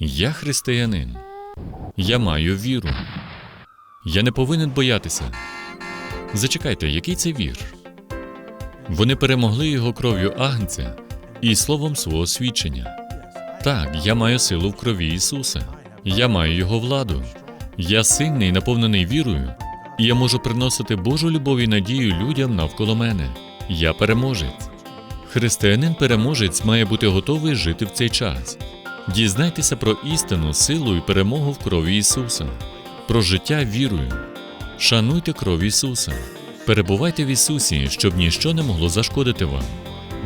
Я християнин. Я маю віру. Я не повинен боятися. Зачекайте, який це вір? Вони перемогли його кров'ю Агнця і словом свого свідчення. Так, я маю силу в крові Ісуса. Я маю Його владу. Я сильний, наповнений вірою, і я можу приносити Божу любов і надію людям навколо мене. Я переможець. Християнин переможець має бути готовий жити в цей час. Дізнайтеся про істину, силу і перемогу в крові Ісуса, про життя вірою. Шануйте кров Ісуса. Перебувайте в Ісусі, щоб ніщо не могло зашкодити вам.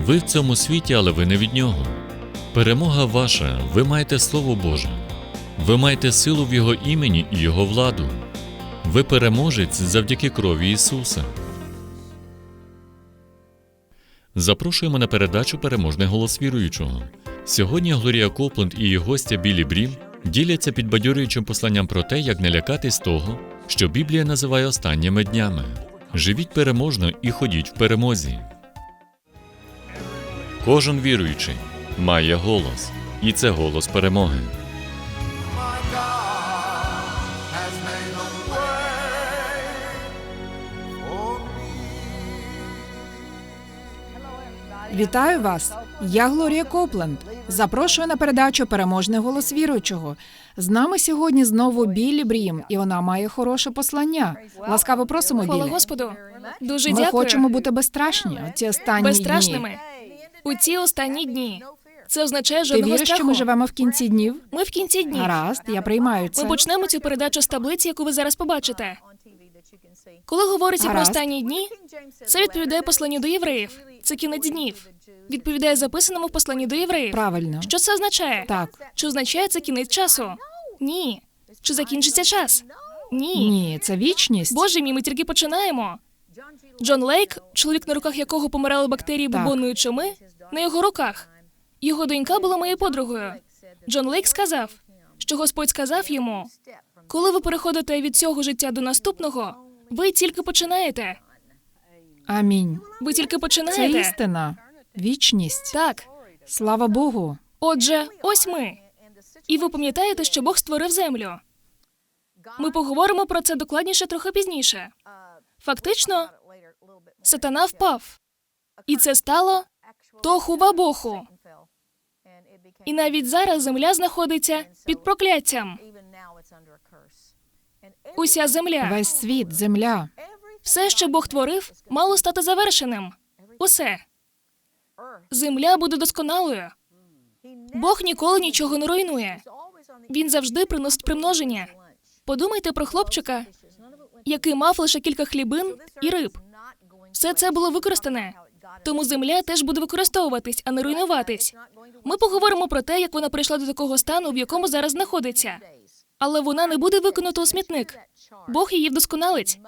Ви в цьому світі, але ви не від Нього. Перемога ваша, ви маєте Слово Боже. Ви маєте силу в Його імені і Його владу. Ви переможець завдяки крові Ісуса. Запрошуємо на передачу Переможний голос віруючого. Сьогодні Глорія Копленд і її гостя Білі Брім діляться підбадьорюючим посланням про те, як не лякатись того, що Біблія називає останніми днями. Живіть переможно і ходіть в перемозі. Кожен віруючий має голос, і це голос перемоги. Вітаю вас! Я Глорія Копленд. Запрошую на передачу Переможний голос віруючого. З нами сьогодні знову Біллі Брім, і вона має хороше послання. Ласкаво просимо, Хвала Господу. Дуже Ми дякую. хочемо бути безстрашні. у Ці останні безстрашними. У ці останні дні. Це означає дні. Ти жодного віриш, що ми живемо в кінці днів? Ми в кінці днів. Гаразд, я приймаю це. Ми почнемо цю передачу з таблиці, яку ви зараз побачите. Коли говориться про останні дні, це відповідає посланню до євреїв. Це кінець днів. Відповідає записаному в посланні до євреїв. Правильно. Що це означає? Так. Чи означає це кінець часу? Ні. Чи закінчиться час? Ні. Ні, це вічність. Боже мій, ми тільки починаємо. Джон Лейк, чоловік, на руках якого помирали бактерії бубонної чуми, на його руках. Його донька була моєю подругою. Джон Лейк сказав, що Господь сказав йому: коли ви переходите від цього життя до наступного, ви тільки починаєте. Амінь. Ви тільки Це починаєте. істина. Вічність. Так. Слава Богу. Отже, ось ми. І ви пам'ятаєте, що Бог створив землю. Ми поговоримо про це докладніше трохи пізніше. Фактично, сатана впав. І це стало тоху вабоху. І навіть зараз земля знаходиться під прокляттям. Уся земля, Весь світ, земля. все, що Бог творив, мало стати завершеним. Усе. Земля буде досконалою. Бог ніколи нічого не руйнує. Він завжди приносить примноження. Подумайте про хлопчика, який мав лише кілька хлібин і риб. Все це було використане. Тому земля теж буде використовуватись, а не руйнуватись. Ми поговоримо про те, як вона прийшла до такого стану, в якому зараз знаходиться. Але вона не буде викинута у смітник. Бог її вдосконалить.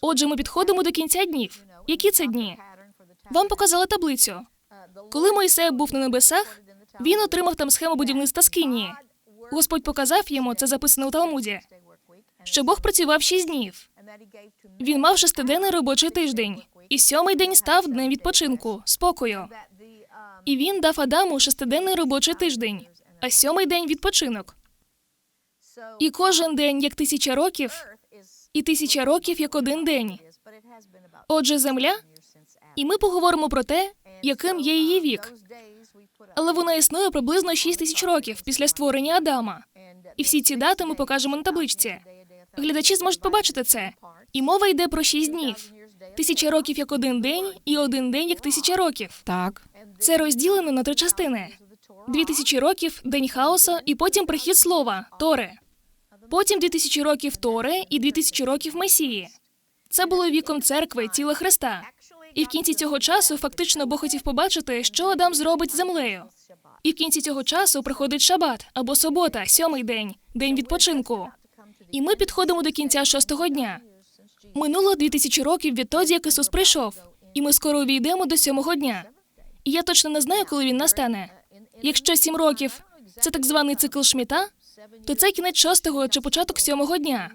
Отже, ми підходимо до кінця днів. Які це дні? Вам показали таблицю. Коли Мойсей був на небесах, він отримав там схему будівництва скинії. Господь показав йому, це записано у Талмуді, що Бог працював шість днів. Він мав шестиденний робочий тиждень, і сьомий день став днем відпочинку, спокою. І він дав Адаму шестиденний робочий тиждень, а сьомий день відпочинок. І кожен день як тисяча років, і тисяча років як один день. Отже, земля, і ми поговоримо про те, яким є її вік. Але вона існує приблизно 6 тисяч років після створення Адама. І всі ці дати ми покажемо на табличці. Глядачі зможуть побачити це. І мова йде про 6 днів. Тисяча років як один день, і один день як тисяча років. Так. Це розділено на три частини: дві тисячі років день хаоса, і потім прихід слова Торе. Потім дві тисячі років Торе і дві тисячі років Месії. Це було віком церкви, тіла Христа. І в кінці цього часу фактично Бог хотів побачити, що Адам зробить з землею. І в кінці цього часу приходить шабат або субота, сьомий день, день відпочинку. І ми підходимо до кінця шостого дня. Минуло дві тисячі років відтоді, як Ісус прийшов, і ми скоро увійдемо до сьомого дня. І я точно не знаю, коли він настане. Якщо сім років це так званий цикл Шміта, то це кінець шостого чи початок сьомого дня.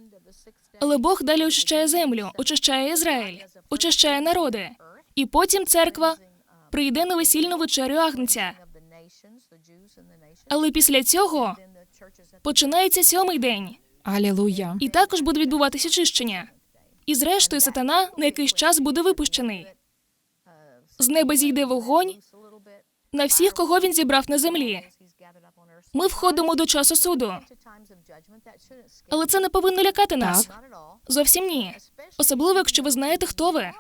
Але Бог далі очищає землю, очищає Ізраїль, очищає народи. І потім церква прийде на весільну вечерю Агнця. Але після цього Починається сьомий день, Алілуя. і також буде відбуватися очищення. І зрештою, сатана на якийсь час буде випущений. З неба зійде вогонь на всіх, кого він зібрав на землі. Ми входимо до часу суду, але це не повинно лякати нас. Так. Зовсім ні. Особливо, якщо ви знаєте, хто ви.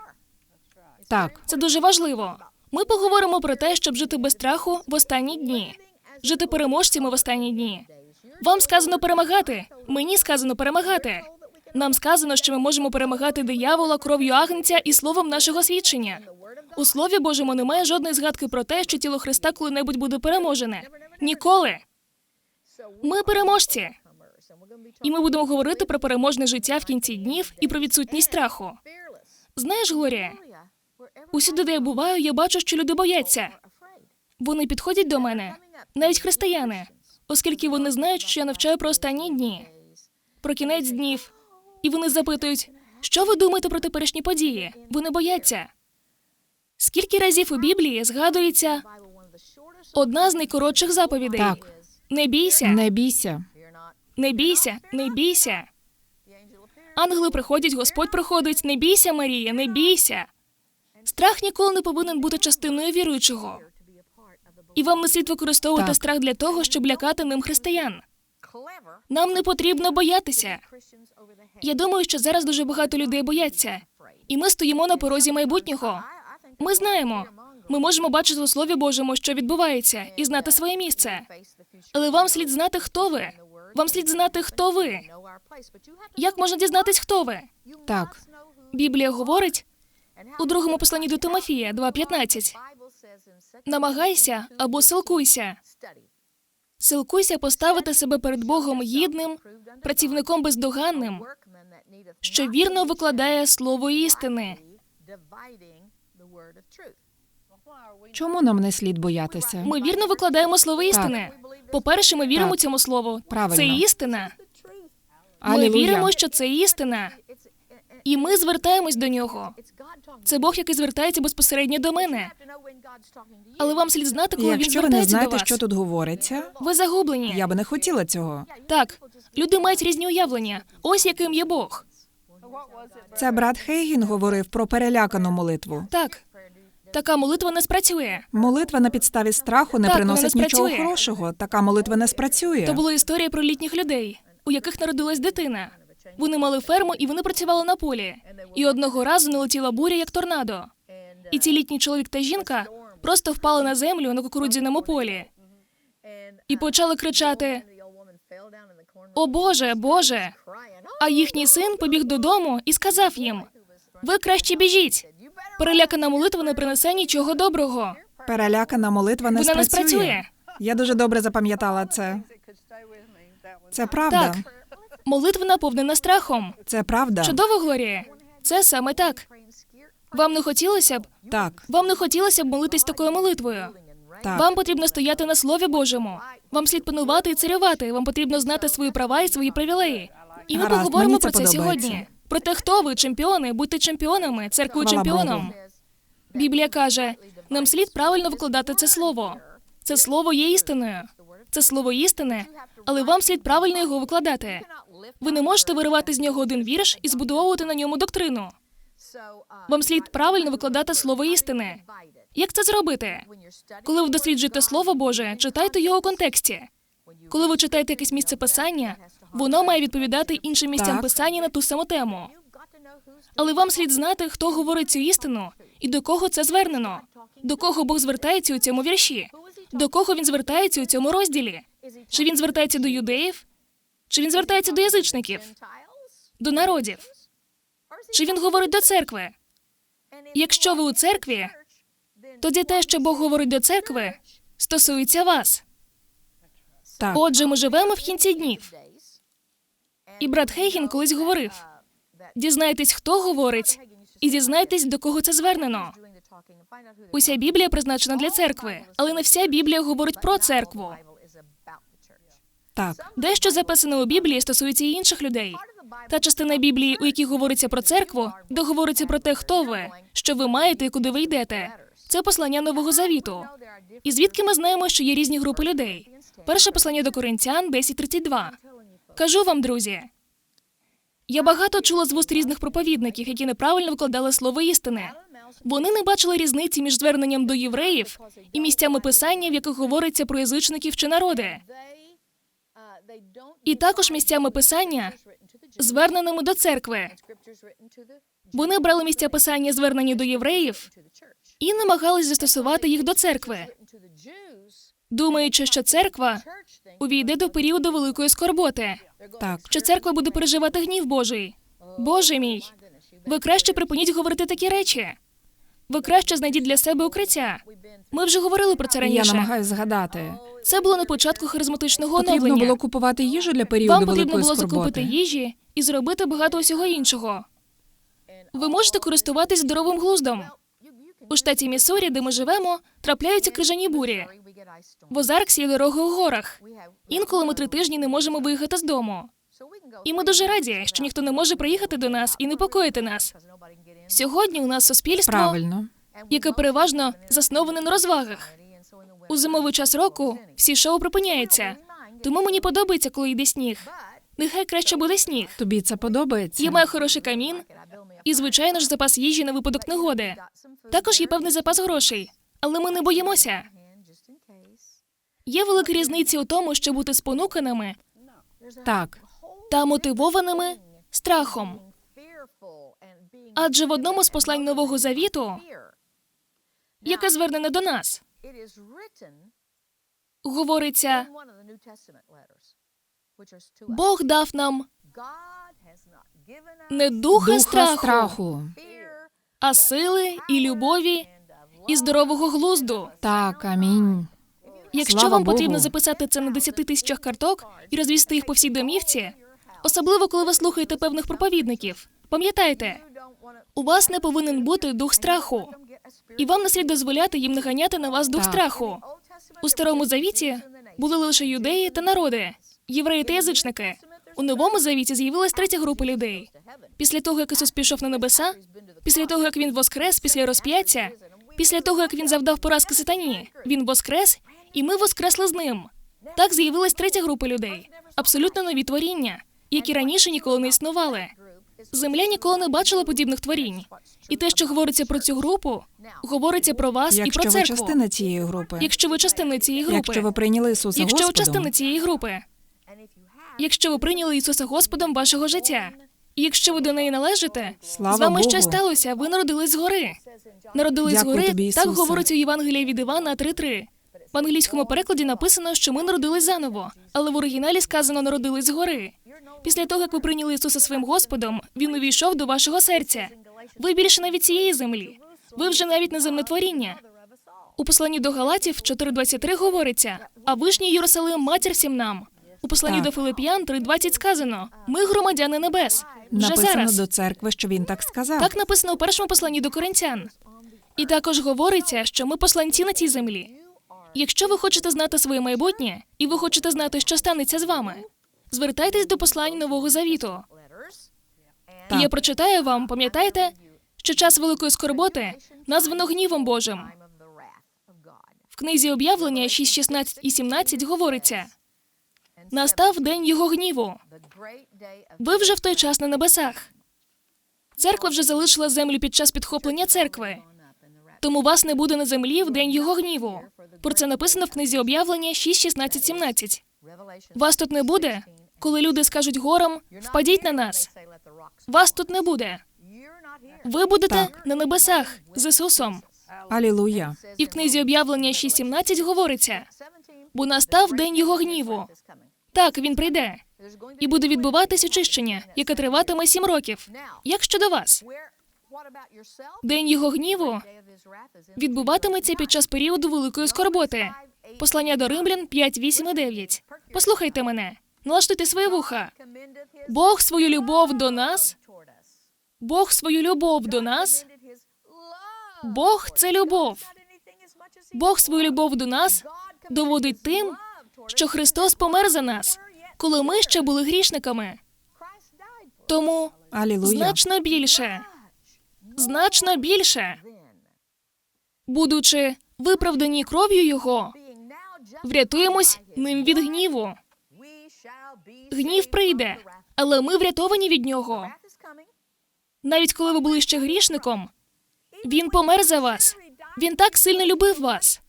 Так, Це дуже важливо. Ми поговоримо про те, щоб жити без страху в останні дні, жити переможцями в останні дні. Вам сказано перемагати. Мені сказано перемагати. Нам сказано, що ми можемо перемагати диявола кров'ю агнця і словом нашого свідчення. У слові Божому немає жодної згадки про те, що тіло Христа коли-небудь буде переможене. Ніколи. Ми переможці. І ми будемо говорити про переможне життя в кінці днів і про відсутність страху. Знаєш, Глорія, усюди, де я буваю, я бачу, що люди бояться. Вони підходять до мене, навіть християни, оскільки вони знають, що я навчаю про останні дні, про кінець днів. І вони запитують, що ви думаєте про теперішні події? Вони бояться. Скільки разів у Біблії згадується одна з найкоротших заповідей: Так. не бійся, не бійся. не бійся, не бійся. Ангели приходять, Господь приходить. Не бійся, Марія, не бійся. Страх ніколи не повинен бути частиною віруючого. І вам не слід використовувати Так. страх для того, щоб лякати ним християн. Нам не потрібно боятися. Я думаю, що зараз дуже багато людей бояться, і ми стоїмо на порозі майбутнього. Ми знаємо, ми можемо бачити у Слові Божому, що відбувається, і знати своє місце. Але вам слід знати, хто ви. Вам слід знати, хто ви. Як можна дізнатись, хто ви? Так, Біблія говорить у другому посланні до Тимофія 2.15. Намагайся або силкуйся. Силкуйся поставити себе перед Богом гідним, працівником бездоганним, що вірно викладає слово істини. чому нам не слід боятися? Ми вірно викладаємо слово істини. По-перше, ми віримо Так. цьому слову. Правильно. Це істина. Ми Алілуя. віримо, що це істина. І ми звертаємось до нього. Це Бог, який звертається безпосередньо до мене. Але вам слід знати, коли він Якщо ви не звертається до знаєте, вас. що тут говориться, Ви загублені. я би не хотіла цього. Так, люди мають різні уявлення. Ось яким є Бог. Це брат Хейгін говорив про перелякану молитву. Так, така молитва не спрацює. Молитва на підставі страху не Так, вона приносить не нічого спрацює. хорошого. Така молитва не спрацює. То була історія про літніх людей, у яких народилась дитина. Вони мали ферму і вони працювали на полі. І одного разу налетіла буря, як торнадо. І ці літній чоловік та жінка просто впали на землю на кукурудзяному полі і почали кричати: О Боже, Боже! А їхній син побіг додому і сказав їм: Ви краще біжіть. Перелякана молитва не принесе нічого доброго. Перелякана молитва не Вона не спрацює. спрацює. Я дуже добре запам'ятала це. Це правда. Так, молитва наповнена страхом. Це правда. Чудово, Глорія. Це саме так. Вам не хотілося б? Так, Вам не хотілося б молитись такою молитвою. так. Вам потрібно стояти на слові Божому. Вам слід панувати і царювати. Вам потрібно знати свої права і свої привілеї. І ми Гаразд, поговоримо мені про це це подобається. сьогодні. Про те, хто ви, чемпіони, будьте чемпіонами, церквою Хвала чемпіоном. Богу. Біблія каже: нам слід правильно викладати це слово. Це слово є істиною. Це слово істини, але вам слід правильно його викладати. Ви не можете виривати з нього один вірш і збудовувати на ньому доктрину. Вам слід правильно викладати слово істини. Як це зробити? Коли ви досліджуєте слово Боже, читайте його у контексті. Коли ви читаєте якесь місце писання, воно має відповідати іншим місцям Так. писання на ту саму тему. Але вам слід знати, хто говорить цю істину і до кого це звернено, до кого Бог звертається у цьому вірші, до кого він звертається у цьому розділі. Чи він звертається до юдеїв, чи він звертається до язичників, до народів, чи він говорить до церкви? Якщо ви у церкві, тоді те, що Бог говорить до церкви, стосується вас. Так. Отже, ми живемо в кінці днів. І брат Хейгін колись говорив: дізнайтесь, хто говорить, і дізнайтесь, до кого це звернено. Уся Біблія призначена для церкви, але не вся Біблія говорить про церкву. Так. Дещо записане у Біблії стосується і інших людей. Та частина Біблії, у якій говориться про церкву, де говориться про те, хто ви, що ви маєте і куди ви йдете. Це послання Нового Завіту. І звідки ми знаємо, що є різні групи людей? Перше послання до Коринтян 10.32. Кажу вам, друзі. Я багато чула з вуст різних проповідників, які неправильно викладали слово істини. Вони не бачили різниці між зверненням до євреїв і місцями писання, в яких говориться про язичників чи народи, і також місцями писання, зверненими до церкви. Вони брали місця писання, звернені до євреїв, і намагались застосувати їх до церкви, думаючи, що церква увійде до періоду великої скорботи, Так, що церква буде переживати гнів Божий. Боже мій, ви краще припиніть говорити такі речі. Ви краще знайдіть для себе укриття. Ми вже говорили про це раніше. я намагаюся згадати. Це було на початку харизматичного Потрібно оновлення. було купувати їжу для періоду Вам потрібно великої було скорботи. закупити їжі і зробити багато усього іншого. Ви можете користуватись здоровим глуздом. У штаті Міссурі, де ми живемо, трапляються крижані бурі. В Озарксі є дороги у горах. Інколи ми три тижні не можемо виїхати з дому. І ми дуже раді, що ніхто не може приїхати до нас і непокоїти нас. Сьогодні у нас суспільство, Правильно. яке переважно засноване на розвагах. У зимовий час року всі шоу припиняються. Тому мені подобається, коли йде сніг. Нехай краще буде сніг. Тобі це подобається? Я маю хороший камін і, звичайно ж, запас їжі на випадок негоди. Також є певний запас грошей, але ми не боїмося. Є велика різниця у тому, щоб бути спонуканими Так, та мотивованими страхом. Адже в одному з послань Нового Завіту, яке звернене до нас, говориться: Бог дав нам не духа, духа страху, страху. а сили і любові і здорового глузду. Так, амінь. Якщо Слава вам потрібно записати це на 10 тисячах карток і розвісти їх по всій домівці, особливо коли ви слухаєте певних проповідників, пам'ятайте, у вас не повинен бути дух страху, і вам не слід дозволяти їм наганяти на вас дух Так. страху. У старому завіті були лише юдеї та народи, євреї та язичники. У новому завіті з'явилась третя група людей. Після того, як Ісус пішов на небеса, після того, як він воскрес, після розп'яття, після того, як він завдав поразки сатані, він воскрес, і ми воскресли з ним. Так з'явилась третя група людей, абсолютно нові творіння, які раніше ніколи не існували. Земля ніколи не бачила подібних творінь. І те, що говориться про цю групу, говориться про вас і Якщо про ви частина цієї групи, Якщо ви частина цієї групи, якщо ви прийняли Ісуса якщо ви частина цієї групи, якщо ви прийняли Ісуса Господом вашого життя, і якщо ви до неї належите, Слава з вами Богу. щось сталося, ви народились згори. Народились Дякую згори, тобі, так Ісусе. говорить у Євангелії від Івана 3.3. В англійському перекладі написано, що ми народились заново, але в оригіналі сказано народились згори. Після того, як ви прийняли Ісуса своїм Господом, Він увійшов до вашого серця. Ви більше навіть цієї землі. Ви вже навіть не земнотворіння. У посланні до Галатів 4.23 говориться: а вишній Єрусалим матір всім нам. У посланні Так. до Филип'ян 3.20 сказано: Ми громадяни небес. Вже написано зараз. до церкви, що він так сказав. Так написано у першому посланні до коринтян. І також говориться, що ми посланці на цій землі. Якщо ви хочете знати своє майбутнє, і ви хочете знати, що станеться з вами, звертайтесь до послань Нового Завіту. І Так. я прочитаю вам, пам'ятаєте, що час великої скорботи названо гнівом Божим. В книзі об'явлення 6.16 і 17 говориться: настав день його гніву. Ви вже в той час на небесах. Церква вже залишила землю під час підхоплення церкви. Тому вас не буде на землі в день його гніву. Про це написано в книзі об'явлення 6, 16, 17. Вас тут не буде, коли люди скажуть горам, впадіть на нас. Вас тут не буде. Ви будете Так. на небесах з Ісусом. Алілуя. І в книзі об'явлення 6.17 говориться: бо настав день його гніву. Так, він прийде і буде відбуватись очищення, яке триватиме сім років. Як щодо вас, день його гніву відбуватиметься під час періоду великої скорботи. Послання до римлян 5, 8 і 9. Послухайте мене, налаштуйте свої вуха. Бог свою любов до нас, Бог свою любов до нас, Бог це любов. Бог свою любов до нас доводить тим, що Христос помер за нас, коли ми ще були грішниками. Тому Алілуя. значно більше, значно більше. будучи виправдані кров'ю Його, врятуємось ним від гніву. Гнів прийде, але ми врятовані від нього. Навіть коли ви були ще грішником, він помер за вас. Він так сильно любив вас.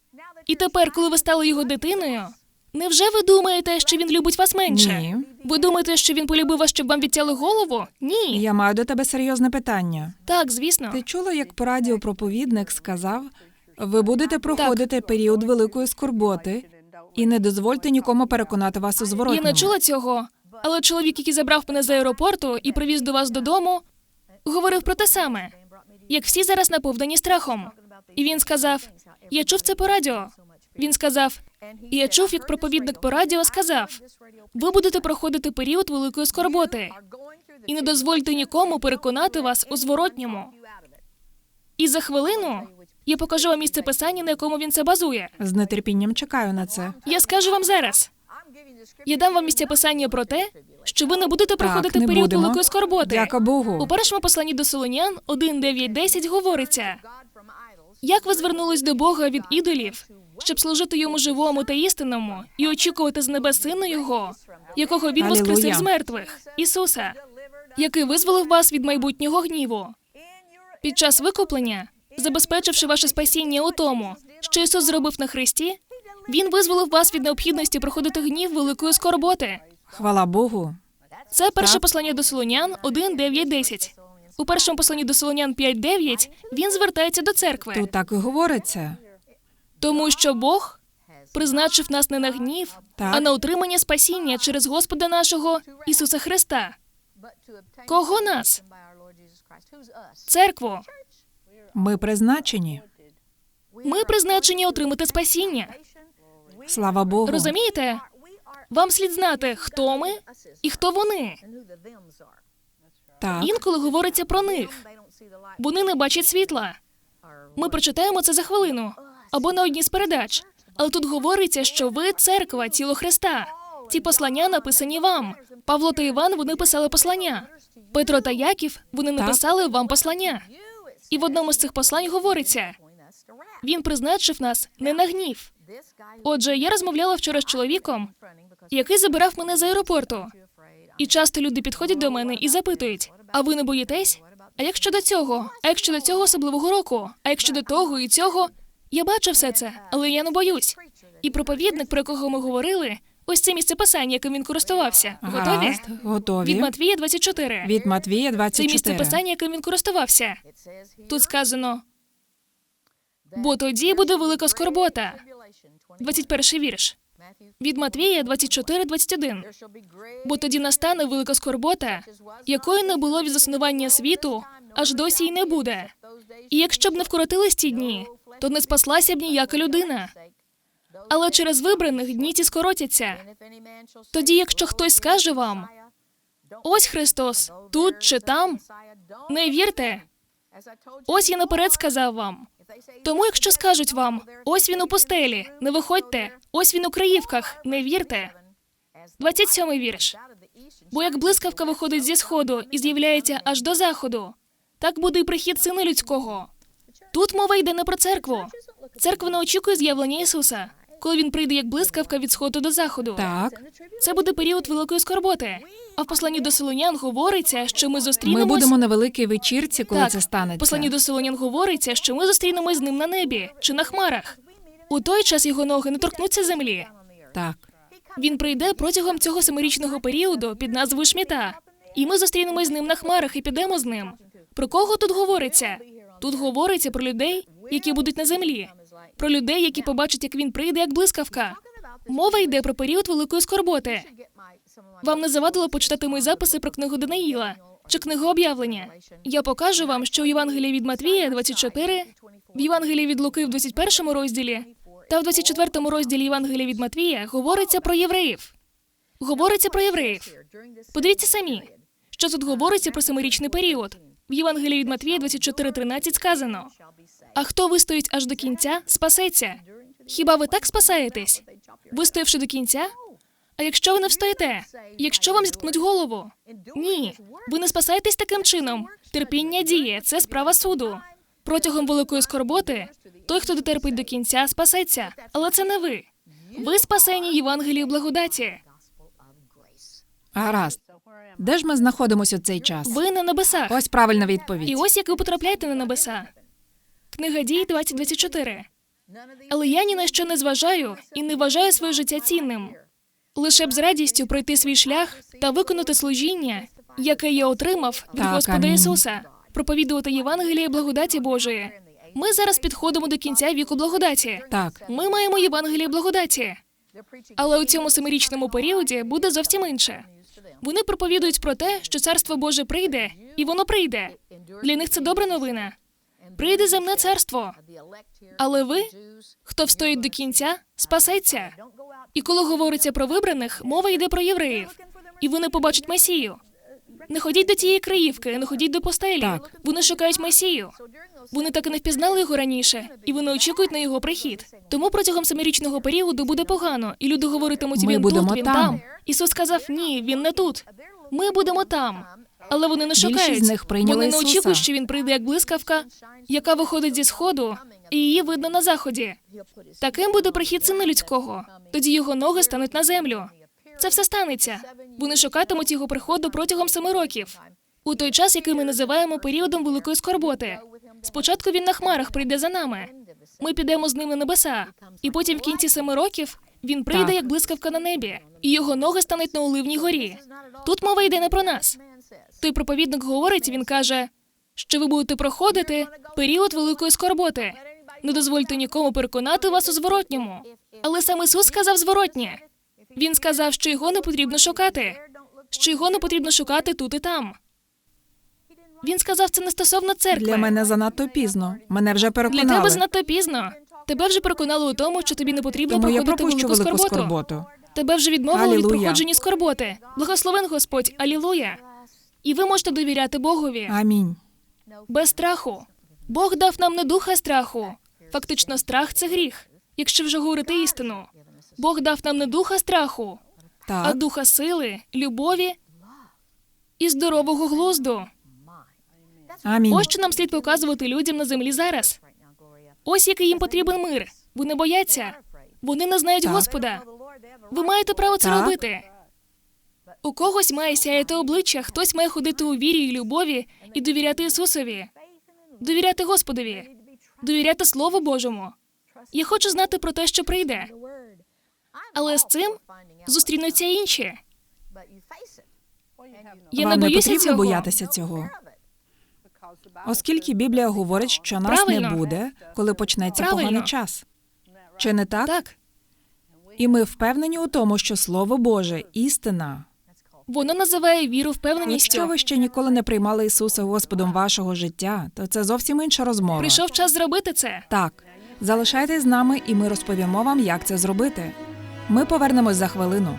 І тепер, коли ви стали його дитиною, невже ви думаєте, що він любить вас менше? Ні. Ви думаєте, що він полюбив вас, щоб вам відтяли голову? Ні. Я маю до тебе серйозне питання. Так, звісно. Ти чула, як по радіо проповідник сказав: ви будете проходити період великої скорботи, і не дозвольте нікому переконати вас у Я не чула цього, але чоловік, який забрав мене з аеропорту і привіз до вас додому, говорив про те саме, як всі зараз наповнені страхом. І він сказав: Я чув це по радіо. Він сказав: і я чув, як проповідник по радіо сказав: ви будете проходити період великої скорботи, і не дозвольте нікому переконати вас у зворотньому. І за хвилину я покажу вам місце писання, на якому він це базує. З нетерпінням чекаю на це. Я скажу вам зараз. Я дам вам місця писання про те, що ви не будете проходити не період будемо. великої скорботи. Дяка Богу. У першому посланні до Солонян 1.9.10 говориться: як ви звернулись до Бога від ідолів, щоб служити йому живому та істинному і очікувати з небес сина Його, якого він Алілуя. воскресив з мертвих, Ісуса, який визволив вас від майбутнього гніву. Під час викуплення, забезпечивши ваше спасіння у тому, що Ісус зробив на Христі, Він визволив вас від необхідності проходити гнів великої скорботи. Хвала Богу. Це перше Так. послання до Солонян 1, 9, 10. У першому посланні до Солонян 5, 9 він звертається до церкви, Тут так і говориться. Тому що Бог призначив нас не на гнів, Так. а на утримання спасіння через Господа нашого Ісуса Христа, Кого нас? церкву. Ми призначені. Ми призначені отримати спасіння. Слава Богу. Розумієте? Вам слід знати, хто ми і хто вони. Так. Інколи говориться про них. Вони не бачать світла. Ми прочитаємо це за хвилину або на одній з передач. Але тут говориться, що ви церква, тіло Христа. Ці послання написані вам. Павло та Іван вони писали послання. Петро та Яків вони написали вам послання. І в одному з цих послань говориться: він призначив нас не на гнів. Отже, я розмовляла вчора з чоловіком, який забирав мене з аеропорту. І часто люди підходять до мене і запитують: а ви не боїтесь? А як щодо цього? А як щодо цього особливого року? А як щодо того і цього? Я бачу все це, але я не боюсь. І проповідник, про якого ми говорили, ось це місце писання, яким він користувався. Готові? Гаразд. Готові. Від Матвія 24. Від Матвія Це місце писання, яким він користувався. Тут сказано: бо тоді буде велика скорбота. 21 вірш. Від Матвія 24, 21. Бо тоді настане велика скорбота, якої не було від заснування світу, аж досі й не буде. І якщо б не вкоротились ті дні, то не спаслася б ніяка людина. Але через вибраних дні ті скоротяться. Тоді, якщо хтось скаже вам, ось Христос, тут чи там, не вірте. Ось я наперед сказав вам. Тому, якщо скажуть вам, ось він у постелі, не виходьте, ось він у Криївках, не вірте. 27 вірш. Бо як блискавка виходить зі сходу і з'являється аж до заходу, так буде і прихід сина людського. Тут мова йде не про церкву. Церква не очікує з'явлення Ісуса, коли він прийде як блискавка від сходу до заходу. Так. Це буде період великої скорботи. А в посланні до Солонян говориться, що ми зустрінемось... Ми будемо на великій вечірці, коли Так, це В станеться. посланні до Солонян говориться, що ми зустрінемось з ним на небі чи на хмарах. У той час його ноги не торкнуться землі. Так. Він прийде протягом цього семирічного періоду під назвою Шміта, і ми зустрінемось з ним на хмарах і підемо з ним. Про кого тут говориться? Тут говориться про людей, які будуть на землі, про людей, які побачать, як він прийде, як блискавка. Мова йде про період великої скорботи. Вам не завадило почитати мої записи про книгу Даниїла чи книгу об'явлення. Я покажу вам, що у Євангелії від Матвія 24, в Євангелії від Луки в 21 розділі та в 24 розділі Євангелія від Матвія говориться про євреїв. Говориться про євреїв. Подивіться самі, що тут говориться про семирічний період. В Євангелії від Матвія 24.13 сказано: А хто вистоїть аж до кінця, спасеться. Хіба ви так спасаєтесь? Вистоявши до кінця? А якщо ви не встоїте? Якщо вам зіткнуть голову? Ні, ви не спасаєтесь таким чином. Терпіння діє, це справа суду. Протягом великої скорботи той, хто дотерпить до кінця, спасеться. Але це не ви. Ви спасені Євангелії благодаті. Гаразд. Де ж ми знаходимося в цей час? Ви на небесах. Ось правильна відповідь. І ось як ви потрапляєте на небеса. Книга дій 2024. Але я ні на що не зважаю і не вважаю своє життя цінним. Лише б з радістю пройти свій шлях та виконати служіння, яке я отримав від Так, Господа амінь. Ісуса, проповідувати Євангеліє благодаті Божої. Ми зараз підходимо до кінця віку благодаті. Так, Ми маємо Євангеліє благодаті. Але у цьому семирічному періоді буде зовсім інше. Вони проповідують про те, що царство Боже прийде, і воно прийде. Для них це добра новина. Прийде земне царство. Але ви, хто встоїть до кінця, спасеться. І коли говориться про вибраних, мова йде про євреїв. І вони побачать Месію. Не ходіть до тієї краївки, не ходіть до постелі. Так. Вони шукають Месію. Вони так і не впізнали його раніше, і вони очікують на його прихід. Тому протягом семирічного періоду буде погано, і люди говоритимуть: Ми він будемо тут, він там. там. Ісус сказав: Ні, він не тут. Ми будемо там. Але вони не шукають. з них прийняли вони не очікують, що він прийде як блискавка, яка виходить зі сходу, і її видно на заході. Таким буде прихід сина людського. Тоді його ноги стануть на землю. Це все станеться. Вони шукатимуть його приходу протягом семи років. У той час, який ми називаємо періодом великої скорботи. Спочатку він на хмарах прийде за нами. Ми підемо з ним на небеса, і потім в кінці семи років він прийде Так. як блискавка на небі, і його ноги стануть на оливній горі. Тут мова йде не про нас. Той проповідник говорить, він каже, що ви будете проходити період великої скорботи. Не дозвольте нікому переконати вас у зворотньому. Але сам Ісус сказав зворотнє. Він сказав, що його не потрібно шукати, що його не потрібно шукати тут і там. Він сказав це не стосовно церкви. для мене занадто пізно. Мене вже Для тебе занадто пізно. Тебе вже переконали у тому, що тобі не потрібно Тому я проходити пропущу велику велику скорботу. скорботу. Тебе вже відмовили від Алілуя. проходження скорботи. Благословен Господь, алілуя. І ви можете довіряти Богові Амінь. без страху. Бог дав нам не духа страху. Фактично, страх це гріх. Якщо вже говорити істину. Бог дав нам не духа страху, а духа сили, любові і здорового глузду. амінь. Ось що нам слід показувати людям на землі зараз. Ось який їм потрібен мир. Вони бояться. Вони не знають Так. Господа. Ви маєте право це Так. робити. У когось має сяяти обличчя, хтось має ходити у вірі і любові і довіряти Ісусові, довіряти Господові, довіряти Слову Божому. Я хочу знати про те, що прийде. Але з цим зустрінуться інші. Я Вам не боюся потрібно цього. боятися цього. Оскільки Біблія говорить, що нас Правильно. не буде, коли почнеться Правильно. поганий час. Чи не так? Так, І ми впевнені у тому, що Слово Боже істина. воно називає віру Якщо впевненістю. ви ще ніколи не приймали Ісуса Господом вашого життя, то це зовсім інша розмова. Прийшов час зробити це. Так, залишайтесь з нами, і ми розповімо вам, як це зробити. Ми повернемось за хвилину.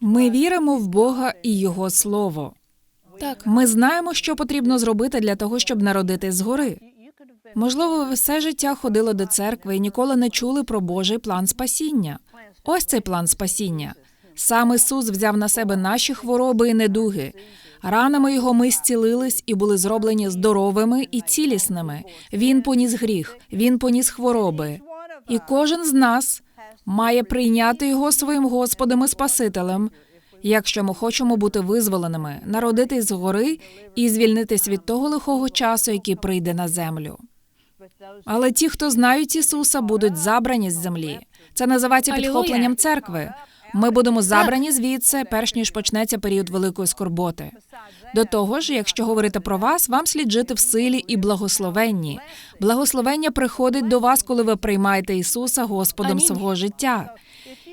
Ми віримо в Бога і Його Слово. Так, Ми знаємо, що потрібно зробити для того, щоб народитись згори. Можливо, ви все життя ходили до церкви і ніколи не чули про Божий план спасіння. Ось цей план спасіння. Сам Ісус взяв на себе наші хвороби і недуги. Ранами його ми зцілились і були зроблені здоровими і цілісними. Він поніс гріх, він поніс хвороби. І кожен з нас має прийняти його своїм Господом і Спасителем, якщо ми хочемо бути визволеними, народитись згори і звільнитись від того лихого часу, який прийде на землю. Але ті, хто знають Ісуса, будуть забрані з землі. Це називається підхопленням церкви. Ми будемо забрані звідси, перш ніж почнеться період великої скорботи. До того ж, якщо говорити про вас, вам слід жити в силі і благословенні. Благословення приходить до вас, коли ви приймаєте Ісуса Господом свого життя.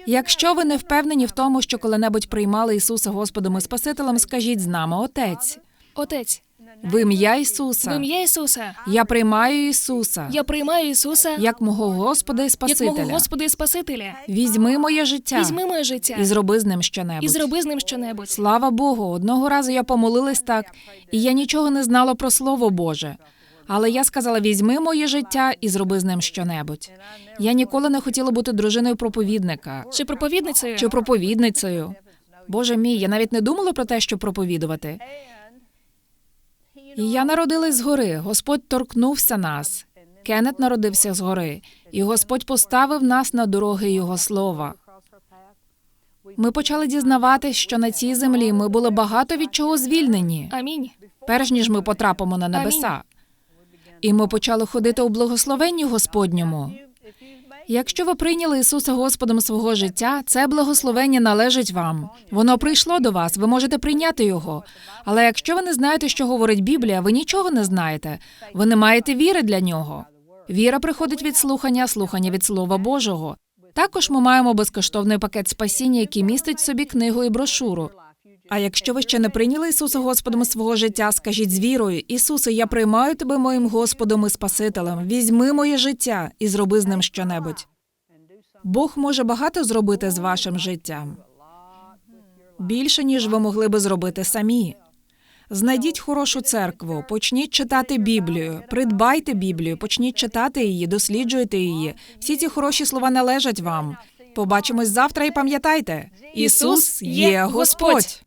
Якщо ви не впевнені в тому, що коли-небудь приймали Ісуса Господом і Спасителем, скажіть з нами, Отець, Отець, в ім'я в Ісуса. ім'я Ісуса. Я приймаю Ісуса Я приймаю Ісуса як мого Господа і як Спасителя. мого Господа і Спасителя. Візьми моє життя Візьми моє життя і зроби з ним щонебудь. і зроби з ним щонебудь. Слава Богу, одного разу я помолилась так, і я нічого не знала про Слово Боже. Але я сказала: візьми моє життя і зроби з ним щонебудь. Я ніколи не хотіла бути дружиною проповідника Чи проповідницею? чи проповідницею. Боже мій, я навіть не думала про те, щоб проповідувати. І я народилась згори. Господь торкнувся нас. Кеннет народився згори, і Господь поставив нас на дороги Його слова. Ми почали дізнаватись, що на цій землі ми були багато від чого звільнені, Амінь. перш ніж ми потрапимо на небеса. І ми почали ходити у благословенні Господньому. Якщо ви прийняли Ісуса Господом свого життя, це благословення належить вам. Воно прийшло до вас, ви можете прийняти його. Але якщо ви не знаєте, що говорить Біблія, ви нічого не знаєте. Ви не маєте віри для нього. Віра приходить від слухання, слухання від Слова Божого. Також ми маємо безкоштовний пакет спасіння, який містить в собі книгу і брошуру. А якщо ви ще не прийняли Ісуса Господом свого життя, скажіть з вірою: Ісусе, я приймаю тебе моїм Господом і Спасителем. Візьми моє життя і зроби з ним щонебудь. Бог може багато зробити з вашим життям. Більше, ніж ви могли би зробити самі. Знайдіть хорошу церкву, почніть читати Біблію, придбайте Біблію, почніть читати її, досліджуйте її. Всі ці хороші слова належать вам. Побачимось завтра і пам'ятайте: Ісус є Господь.